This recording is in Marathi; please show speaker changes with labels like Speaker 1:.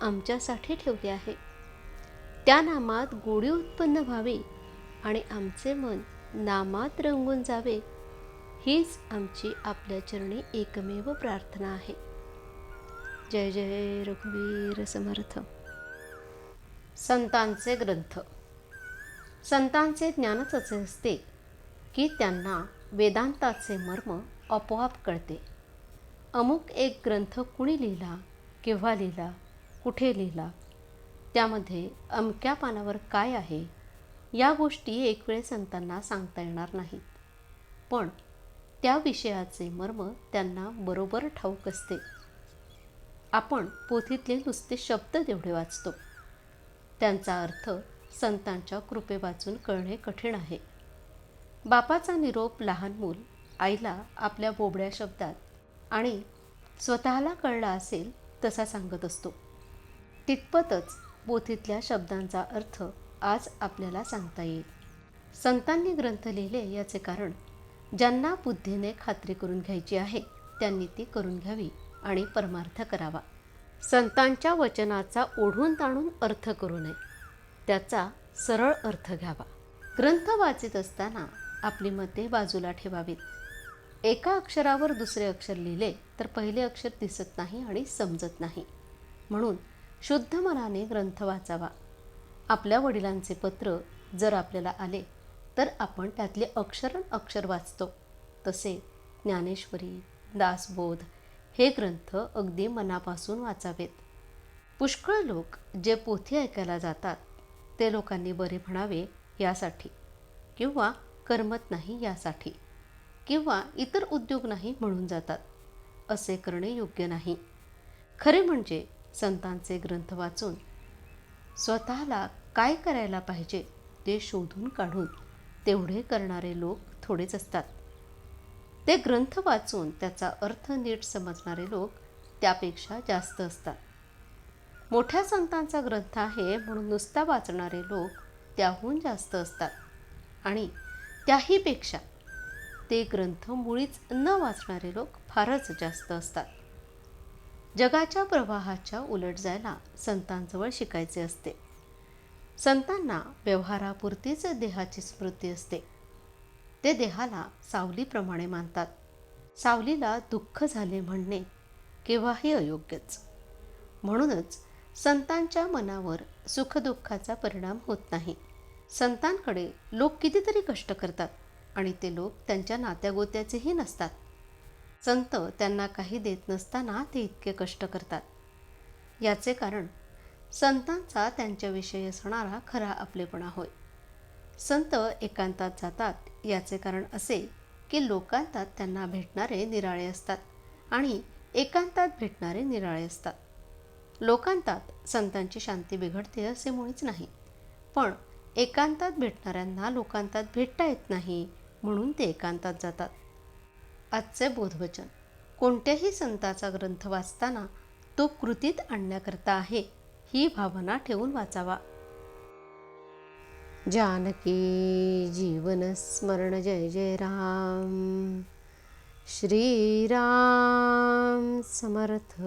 Speaker 1: आमच्यासाठी ठेवले आहे. त्या नामात गोडी उत्पन्न व्हावी आणि आमचे मन नामात रंगून जावे हीच आमची आपल्या चरणी एकमेव प्रार्थना आहे. जय जय रघुवीर समर्थ. संतांचे ग्रंथ. संतांचे ज्ञानच असे असते की त्यांना वेदांताचे मर्म आपोआप कळते. अमुक एक ग्रंथ कुणी लिहिला केव्हा लिहिला कुठे लिहिला? त्यामध्ये अमक्या पानावर काय आहे? या गोष्टी एकवेळ संतांना सांगता येणार नाहीत. पण त्या विषयाचे मर्म त्यांना बरोबर ठाऊक असते. आपण पोथीतले नुसते शब्द तेवढे वाचतो त्यांचा अर्थ संतांच्या कृपे वाचून कळणे कठीण आहे. बापाचा निरोप लहान मूल आईला आपल्या बोबड्या शब्दात आणि स्वतःला कळला असेल तसा सांगत असतो. तितपतच पोथीतल्या शब्दांचा अर्थ आज आपल्याला सांगता येईल. संतांनी ग्रंथ लिहिले याचे कारण ज्यांना बुद्धीने खात्री करून घ्यायची आहे त्यांनी ती करून घ्यावी आणि परमार्थ करावा. संतांच्या वचनाचा ओढून ताणून अर्थ करू नये. त्याचा सरळ अर्थ घ्यावा. ग्रंथ वाचित असताना आपली मते बाजूला ठेवावीत. एका अक्षरावर दुसरे अक्षर लिहिले तर पहिले अक्षर दिसत नाही आणि समजत नाही. म्हणून शुद्ध मनाने ग्रंथ वाचावा. आपल्या वडिलांचे पत्र जर आपल्याला आले तर आपण त्यातले अक्षरण अक्षर वाचतो. तसे ज्ञानेश्वरी दासबोध हे ग्रंथ अगदी मनापासून वाचावेत. पुष्कळ लोक जे पोथी ऐकायला जातात ते लोकांनी बरे म्हणावे यासाठी किंवा करमत नाही यासाठी किंवा इतर उद्योग नाही म्हणून जातात. असे करणे योग्य नाही. खरे म्हणजे संतांचे ग्रंथ वाचून स्वतःला काय करायला पाहिजे ते शोधून काढून तेवढे करणारे लोक थोडेच असतात. ते ग्रंथ वाचून त्याचा अर्थ नीट समजणारे लोक त्यापेक्षा जास्त असतात. मोठ्या संतांचा ग्रंथ आहे म्हणून नुसता वाचणारे लोक त्याहून जास्त असतात. आणि त्याहीपेक्षा ते ग्रंथ मुळीच न वाचणारे लोक फारच जास्त असतात. जगाच्या प्रवाहाच्या उलट जायला संतांजवळ शिकायचे असते. संतांना व्यवहारापुरतीच देहाची स्मृती असते. ते देहाला सावलीप्रमाणे मानतात. सावलीला दुःख झाले म्हणणे केव्हाही अयोग्यच. म्हणूनच संतांच्या मनावर सुखदुःखाचा परिणाम होत नाही. संतांकडे लोक कितीतरी कष्ट करतात आणि ते लोक त्यांच्या नात्यागोत्याचेही नसतात. संत त्यांना काही देत नसताना ते इतके कष्ट करतात. याचे कारण संतांचा त्यांच्याविषयी असणारा खरा आपलेपणा होय. संत एकांतात जातात याचे कारण असे की लोकांतात त्यांना भेटणारे निराळे असतात आणि एकांतात भेटणारे निराळे असतात. लोकांतात संतांची शांती बिघडते असे मुळीच नाही पण एकांतात भेटणाऱ्यांना लोकांतात भेटता येत नाही म्हणून ते एकांतात जातात. आजचे बोधवचन. कोणत्याही संताचा ग्रंथ वाचताना तो कृतीत आणण्याकरता आहे ही भावना ठेवून वाचावा. जानकी जीवन स्मरण जय जय राम. श्रीराम समर्थ.